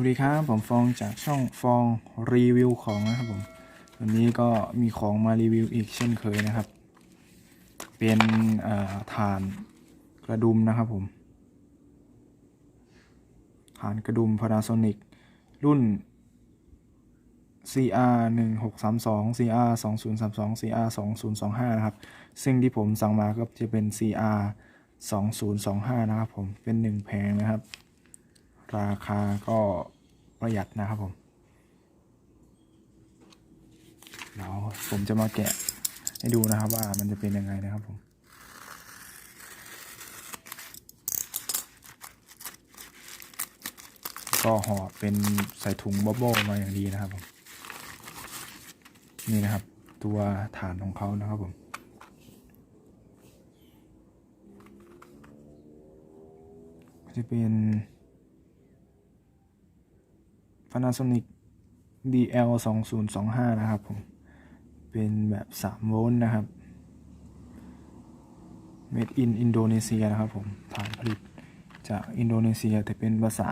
วัสดีครับ ผมฟองจากช่องฟองรีวิวของนะครับผมวันนี้ก็มีของมารีวิวอีกเช่นเคยนะครับ เป็นฐานกระดุมนะครับผมฐานกระดุม Panasonic รุ่น CR 1632 CR 2032 CR 2025นะครับ ซึ่งที่ผมสั่งมาก็จะเป็น CR 2025นะครับผมเป็นหนึ่งแผงนะครับ ราคาก็ประหยัดนะครับผมเดี๋ยวผมจะมาแกะให้ดูนะครับว่ามันจะเป็นยังไงนะครับผมก็ห่อเป็นใส่ถุงบับเบิ้ลมาอย่างดีนะครับผมนี่นะครับ ตัวฐานของเขานะครับผมจะเป็น Panasonic DL 2025นะครับผม เป็นแบบ3โวลต์นะครับ Made in Indonesia นะครับผมฐานผลิตจากอินโดนีเซียแต่เป็นภาษา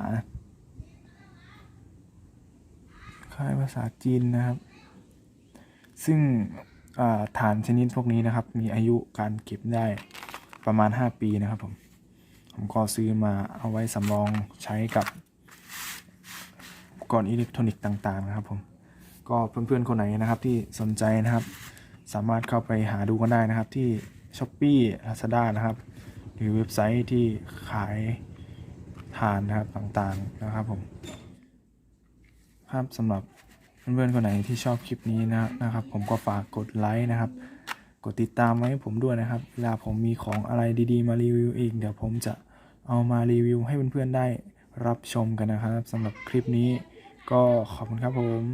ค่ายภาษาจีนนะครับ ซึ่งฐานชนิดพวกนี้นะครับ มีอายุการเก็บได้ประมาณ 5 ปีนะครับผม ผมก็ซื้อมาเอาไว้สำรองใช้กับ ปกรณ์อิเล็กทรอนิกส์ต่างๆนะครับผมก็เพื่อนๆคนไหนนะครับที่สนใจนะครับ สามารถเข้าไปหาดูกันได้นะครับที่ s h อ p e e Lazada นะครับ หรือเว็บไซต์ที่ขายฐานนะครับต่างๆนะครับผมครับสำหรับเพื่อนๆคนไหนที่ชอบคลิปนี้นะนะครับ ผมก็ฝากกดไลค์นะครับ กดติดตามไว้ให้ผมด้วยนะครับ เวลาผมมีของอะไรดีๆ มารีวิวอีกเดี๋ยวผมจะเอามารีวิวให้เพื่อนๆได้รับชมกันนะครับสำหรับคลิปนี้ ก็ขอบคุณครับผม